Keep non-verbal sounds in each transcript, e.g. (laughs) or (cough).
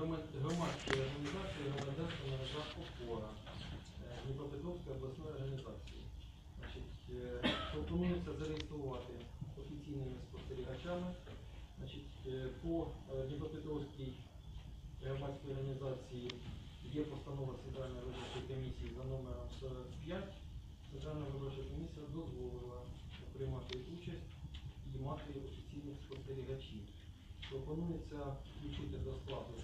грома- громадської організації громадянська мережа опора е, Дніпропетровської обласної організації. Е, пропонується зареєструвати офіційними спостерігачами. Значить, е, по Дніпропетровській громадській організації є постанова Центральної виборчої комісії за номером 45. Центральна виборча комісія дозволила приймати участь і мати офіційних спостерігачів. Пропонується включити до складу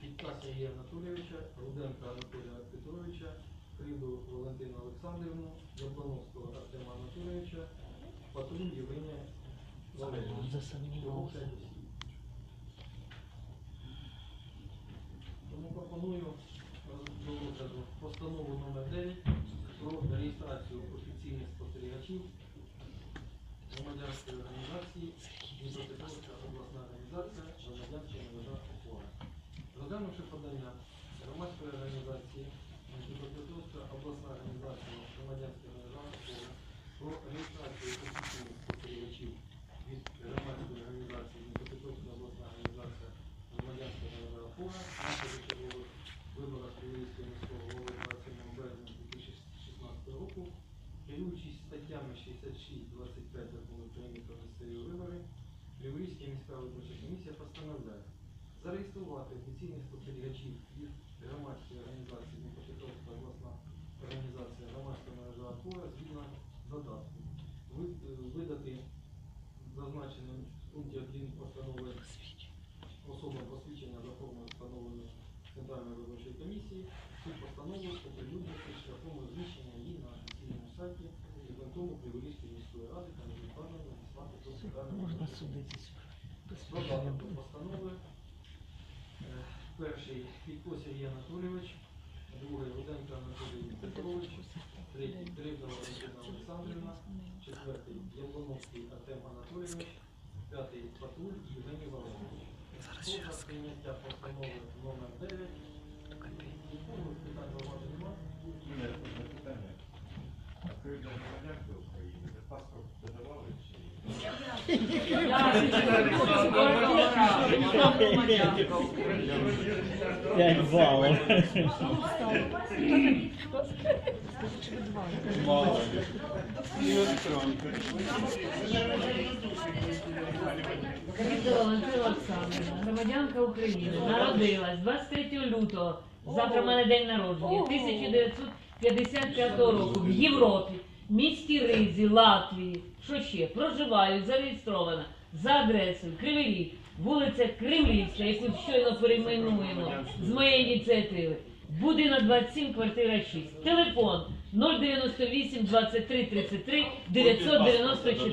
Підка Сергія Анатолійовича, Руденка Анатолія Петровича, Криду Валентину Олександрівну, Яблановського Артема Анатолійовича, Патруль Євгенія Валерійовича. Тому пропоную до розгляду постанову номер 9 про реєстрацію офіційних спостерігачів громадянської організації Дніпропетровська обласна організація громадянська молода опора. Розглянувши подання громадської організації Дніпропетровська обласна організація громадянська молода про реєстрацію від громадської організації Дніпропетровська обласна організація громадянська молода опора на виборах Київського міського голови 2016 року, керуючись статтями 66, 25, міська виборча комісія постановляє зареєструвати офіційних спостерігачів від громадської організації Дніпропетровська обласна організація громадська мережа опора згідно додатку. Е, Видати зазначеним в пункті 1 постанови особам посвідчення за формою встановленої Центральної виборчої комісії цю постанову оприлюднити шляхом розміщення її на офіційному сайті виконкому Криворізької міської ради та невідкладно надіслати до Центральної виборчої судитися. Додаток до постанови. Е, Перший Фідько Сергій Анатолійович, другий Руденко Анатолій Петрович, третій Дрибна Валентина Олександрівна, четвертий Яблоновський Артем Анатолійович, п'ятий Патуль Євгеній Валерійович. Хто за прийняття постанови номер 9? П'ять балів. Олександрівна, громадянка України, народилась 23 лютого, завтра в мене день народження, 1955 року в Європі, місті Ризі, Латвії, що ще, проживаю, зареєстрована за адресою Кривий вулиця Кремлівська, яку щойно перейменуємо з моєї ініціативи. Будинок 27, квартира 6. Телефон 098 23 33 994.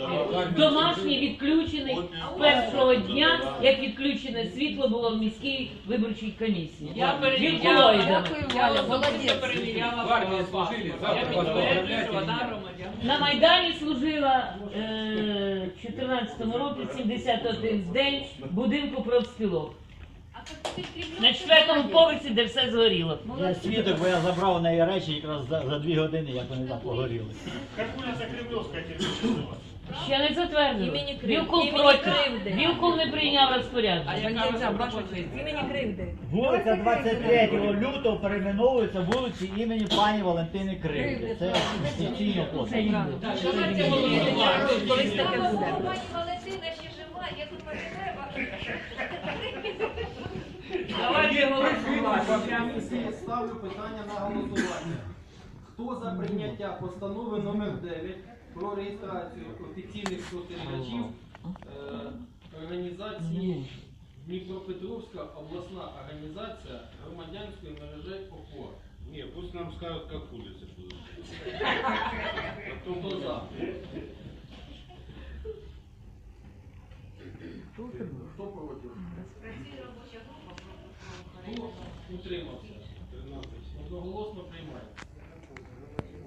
Домашній відключений з першого дня, як відключене світло було в міській виборчій комісії. Я перевіряла, я перевіряла громадянка. На Майдані служила е, в 14-му році 71 день в будинку профспілок. На четвертому поверсі, де все згоріло. Я свідок, бо я забрав у неї речі якраз за, за дві години, як вони там погоріли. Ще не затвердили. Імені Вілкул імені проти. Кривди. Вілкул не прийняв А розпорядження. яка ваша пропозиція? Імені кривди. Вулиця 23 лютого перейменовується вулиці імені пані Валентини Кривди. Це офіційно голосувати. Колись таке буде. Пані Валентина ще жива, я думаю, треба. (laughs) Давайте голосувати. Ставлю питання на голосування. Хто за прийняття постанови номер 9 про реєстрацію офіційних спостерігачів е, організації Дніпропетровська обласна організація громадянської мережі ОПОР? Ні, пусть нам скажуть, як вулиця буде. Хто за? Хто проти? Працює робоча група Хто утримався? Одноголосно приймається.